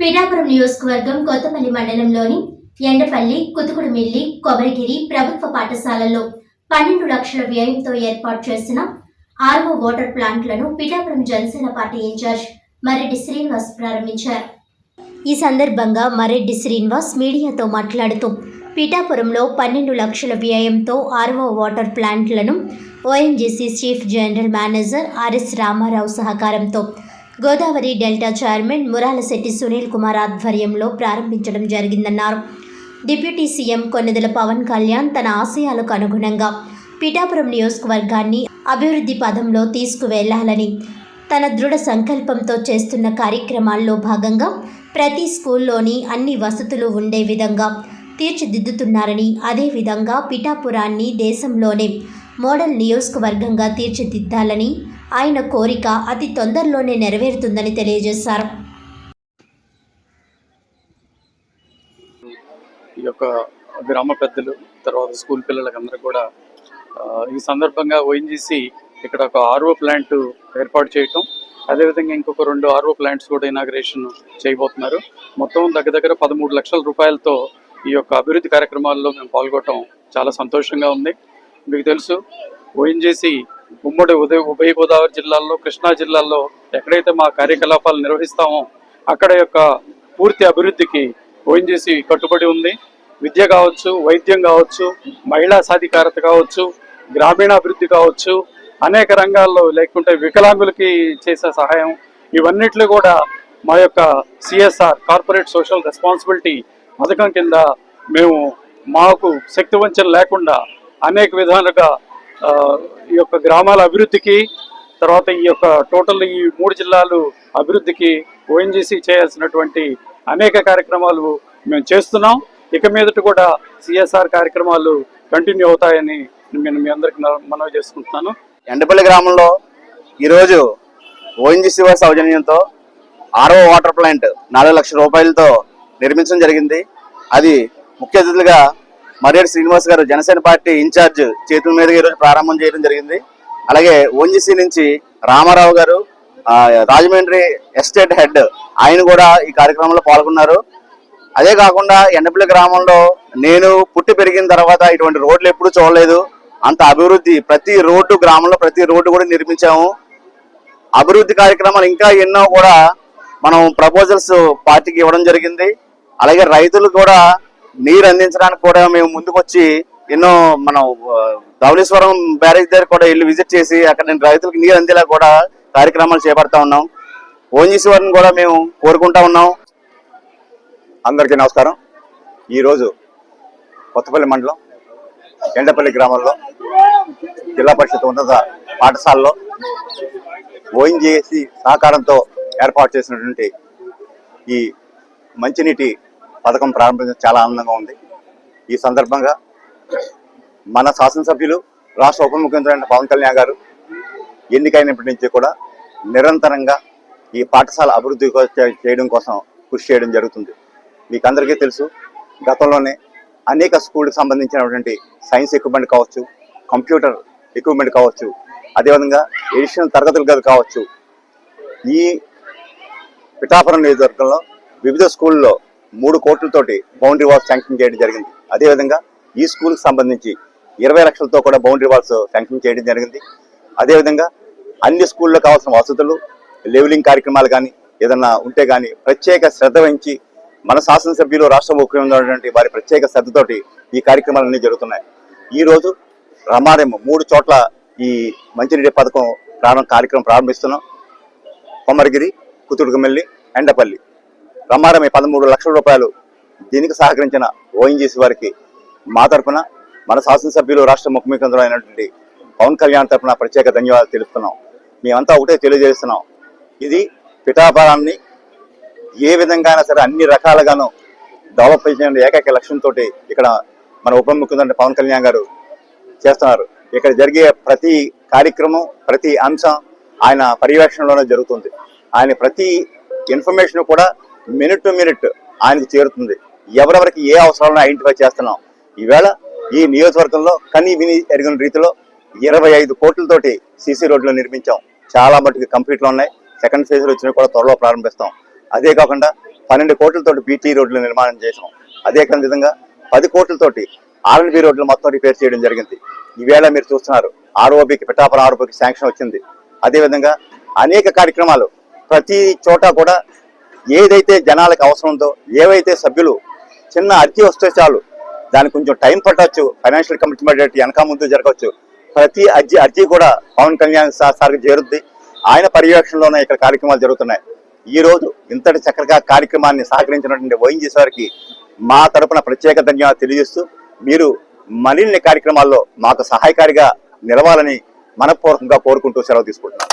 పిఠాపురం నియోజకవర్గం కొత్తపల్లి మండలంలోని ఎండపల్లి కుతుకుడుమిల్లి కొబరిగిరి ప్రభుత్వ పాఠశాలల్లో పన్నెండు లక్షల వ్యయంతో ఏర్పాటు చేసిన ఆర్వో వాటర్ ప్లాంట్లను పిఠాపురం జనసేన పార్టీ ఇన్ఛార్జ్ మరెడ్డి శ్రీనివాస్ ప్రారంభించారు. ఈ సందర్భంగా మరెడ్డి శ్రీనివాస్ మీడియాతో మాట్లాడుతూ పిఠాపురంలో పన్నెండు లక్షల వ్యయంతో RO water ప్లాంట్లను ONGC chief general manager RS Ramarao సహకారంతో గోదావరి డెల్టా చైర్మన్ మురాలశెట్టి సునీల్ కుమార్ ఆధ్వర్యంలో ప్రారంభించడం జరిగిందన్నారు. డిప్యూటీ సీఎం కొన్నెదల పవన్ కళ్యాణ్ తన ఆశయాలకు అనుగుణంగా పిఠాపురం నియోజకవర్గాన్ని అభివృద్ధి పదంలో తీసుకువెళ్ళాలని తన దృఢ సంకల్పంతో చేస్తున్న కార్యక్రమాల్లో భాగంగా ప్రతి స్కూల్లోని అన్ని వసతులు ఉండే విధంగా తీర్చిదిద్దుతున్నారని అదేవిధంగా పిఠాపురాన్ని దేశంలోనే మోడల్ నియోజకవర్గంగా తీర్చిదిద్దాలని ఆయన కోరిక అతి తొందరలోనే నెరవేరుతుందని తెలియజేశారు. ఈ యొక్క గ్రామ పెద్దలు తర్వాత స్కూల్ పిల్లలకి అందరూ కూడా ఈ సందర్భంగా ఓఎన్జీసీ ఇక్కడ ఒక ఆర్ఓ ప్లాంట్ ఏర్పాటు చేయటం అదేవిధంగా ఇంకొక రెండు ఆర్ఓ ప్లాంట్స్ కూడా ఇనాగ్రేషన్ చేయబోతున్నారు. మొత్తం దగ్గర దగ్గర పదమూడు లక్షల రూపాయలతో ఈ యొక్క అభివృద్ధి కార్యక్రమాల్లో మేము పాల్గొనటం చాలా సంతోషంగా ఉంది. మీకు తెలుసు ఓఎన్జీసీ ఉమ్మడి ఉదయ ఉభయ గోదావరి జిల్లాల్లో కృష్ణా జిల్లాల్లో ఎక్కడైతే మా కార్యకలాపాలు నిర్వహిస్తామో అక్కడ యొక్క పూర్తి అభివృద్ధికి ఓఎన్జీసీ కట్టుబడి ఉంది. విద్య కావచ్చు వైద్యం కావచ్చు మహిళా సాధికారత కావచ్చు గ్రామీణాభివృద్ధి కావచ్చు అనేక రంగాల్లో లేకుంటే వికలాంగులకి చేసే సహాయం ఇవన్నిట్లో కూడా మా యొక్క సిఎస్ఆర్ కార్పొరేట్ సోషల్ రెస్పాన్సిబిలిటీ పథకం కింద మేము మాకు శక్తి వంచన లేకుండా అనేక విధాలుగా ఈ యొక్క గ్రామాల అభివృద్ధికి తర్వాత ఈ యొక్క టోటల్ ఈ మూడు జిల్లాలు అభివృద్ధికి ఓఎన్జీసీ చేయాల్సినటువంటి అనేక కార్యక్రమాలు మేము చేస్తున్నాం. ఇక మీదట కూడా సిఎస్ఆర్ కార్యక్రమాలు కంటిన్యూ అవుతాయని నేను మీ అందరికి మనవి చేసుకుంటున్నాను. ఎండపల్లి గ్రామంలో ఈరోజు ఓఎన్జీసీ వారి సౌజన్యంతో ఆరో వాటర్ ప్లాంట్ నాలుగు లక్షల రూపాయలతో నిర్మించడం జరిగింది. అది ముఖ్య అతిథులుగా మర్యాద శ్రీనివాస్ గారు జనసేన పార్టీ ఇన్ఛార్జ్ చేతుల మీదుగా ఈరోజు ప్రారంభం చేయడం జరిగింది. అలాగే ఓన్జీసీ నుంచి రామారావు గారు రాజమండ్రి ఎస్టేట్ హెడ్ ఆయన కూడా ఈ కార్యక్రమంలో పాల్గొన్నారు. అదే కాకుండా ఎండపల్లి గ్రామంలో నేను పుట్టి పెరిగిన తర్వాత ఇటువంటి రోడ్లు ఎప్పుడూ చూడలేదు. అంత అభివృద్ధి ప్రతి రోడ్డు గ్రామంలో ప్రతి రోడ్డు కూడా నిర్మించాము. అభివృద్ధి కార్యక్రమాలు ఇంకా ఎన్నో కూడా మనం ప్రపోజల్స్ పార్టీకి ఇవ్వడం జరిగింది. అలాగే రైతులు కూడా నీరు అందించడానికి కూడా మేము ముందుకు వచ్చి ఎన్నో మనం ఆ, ధవళేశ్వరం బ్యారేజ్ దగ్గర కూడా వెళ్ళి విజిట్ చేసి అక్కడ నేను రైతులకు నీరు అందేలా కూడా కార్యక్రమాలు చేపడతా ఉన్నాం. ఓఎన్జీసీ వారిని కూడా మేము కోరుకుంటా ఉన్నాం. అందరికీ నమస్కారం. ఈరోజు కొత్తపల్లి మండలం ఎండపల్లి గ్రామంలో జిల్లా పరిషత్ ఉన్నత పాఠశాలలో ఓఎన్జీసీ సహకారంతో ఏర్పాటు చేసినటువంటి ఈ మంచినీటి పథకం ప్రారంభించడం చాలా ఆనందంగా ఉంది. ఈ సందర్భంగా మన శాసనసభ్యులు రాష్ట్ర ఉప ముఖ్యమంత్రి పవన్ కళ్యాణ్ గారు ఎన్నికైనప్పటి నుంచి కూడా నిరంతరంగా ఈ పాఠశాల అభివృద్ధి చేయడం కోసం కృషి చేయడం జరుగుతుంది. మీకు అందరికీ తెలుసు గతంలోనే అనేక స్కూల్కి సంబంధించినటువంటి సైన్స్ ఎక్విప్మెంట్ కావచ్చు కంప్యూటర్ ఎక్విప్మెంట్ కావచ్చు అదేవిధంగా ఎడిషనల్ తరగతులు గది కావచ్చు ఈ పిఠాపురం నియోజకవర్గంలో వివిధ స్కూల్లో మూడు కోట్లతోటి బౌండరీ వాల్స్ శాంక్షన్ చేయడం జరిగింది. అదేవిధంగా ఈ స్కూల్కి సంబంధించి ఇరవై లక్షలతో కూడా బౌండరీ వాల్స్ శాంక్షన్ చేయడం జరిగింది. అదేవిధంగా అన్ని స్కూల్లో కావాల్సిన వసతులు లెవెలింగ్ కార్యక్రమాలు కానీ ఏదన్నా ఉంటే కానీ ప్రత్యేక శ్రద్ధ వహించి మన శాసనసభ్యులు రాష్ట్ర ముఖ్యమంత్రి వారి ప్రత్యేక శ్రద్ధతోటి ఈ కార్యక్రమాలన్నీ జరుగుతున్నాయి. ఈ రోజు మూడు చోట్ల ఈ మంచినీటి పథకం ప్రారంభ కార్యక్రమం ప్రారంభిస్తున్నాం. కొమ్మరిగిరి కుతుడుగుమెల్లి ఎండపల్లి. రమారమి పదమూడు లక్షల రూపాయలు దీనికి సహకరించిన ఓఎన్జీసీ వారికి మా తరపున మన శాసనసభ్యులు రాష్ట్ర ముఖ్యమంత్రులు అయినటువంటి పవన్ కళ్యాణ్ తరపున ప్రత్యేక ధన్యవాదాలు తెలుపుతున్నాం. మేమంతా ఒకటే తెలియజేస్తున్నాం. ఇది పిఠాపారాన్ని ఏ విధంగా అయినా సరే అన్ని రకాలుగాను డెవలప్ చేసిన ఏకైక లక్ష్యంతో ఇక్కడ మన ఉప ముఖ్యమంత్రి పవన్ కళ్యాణ్ గారు చేస్తున్నారు. ఇక్కడ జరిగే ప్రతి కార్యక్రమం ప్రతి అంశం ఆయన పర్యవేక్షణలోనే జరుగుతుంది. ఆయన ప్రతి ఇన్ఫర్మేషన్ కూడా మినిట్ టు మినిట్ ఆయనకు చేరుతుంది. ఎవరెవరికి ఏ అవసరాలను ఐడెంటిఫై చేస్తున్నాం. ఈవేళ ఈ నియోజకవర్గంలో కని విని ఎరిగిన రీతిలో ఇరవై ఐదు కోట్లతోటి సీసీ రోడ్లు నిర్మించాం. చాలా మటుకు కంప్లీట్లో ఉన్నాయి. సెకండ్ ఫేజ్లు వచ్చినవి కూడా త్వరలో ప్రారంభిస్తాం. అదే కాకుండా పన్నెండు కోట్లతోటి బీటీ రోడ్లు నిర్మాణం చేసాం అదే విధంగా పది కోట్లతోటి ఆర్ఎన్బి రోడ్లు మొత్తం రిపేర్ చేయడం జరిగింది. ఈవేళ మీరు చూస్తున్నారు ఆర్ఓబికి పిఠాపురం ఆర్ఓబికి శాంక్షన్ వచ్చింది. అదేవిధంగా అనేక కార్యక్రమాలు ప్రతి చోట కూడా ఏదైతే జనాలకు అవసరం ఉందో ఏవైతే సభ్యులు చిన్న అర్జీ వస్తే చాలు దానికి కొంచెం టైం పట్టవచ్చు ఫైనాన్షియల్ కమిట్మెంట్ వెనక ముందు జరగవచ్చు. ప్రతి అర్జీ అర్జీ కూడా పవన్ కళ్యాణ్ సార్ సార్కి చేరుద్ది. ఆయన పర్యవేక్షణలోనే ఇక్కడ కార్యక్రమాలు జరుగుతున్నాయి. ఈ రోజు ఇంతటి చక్కగా కార్యక్రమాన్ని సహకరించినటువంటి వైఎన్జీసీ వారికి మా తరపున ప్రత్యేక ధన్యవాదాలు తెలియజేస్తూ మీరు మరిన్ని కార్యక్రమాల్లో మాకు సహాయకారిగా నిలవాలని మనపూర్వకంగా కోరుకుంటూ సెలవు తీసుకుంటున్నాను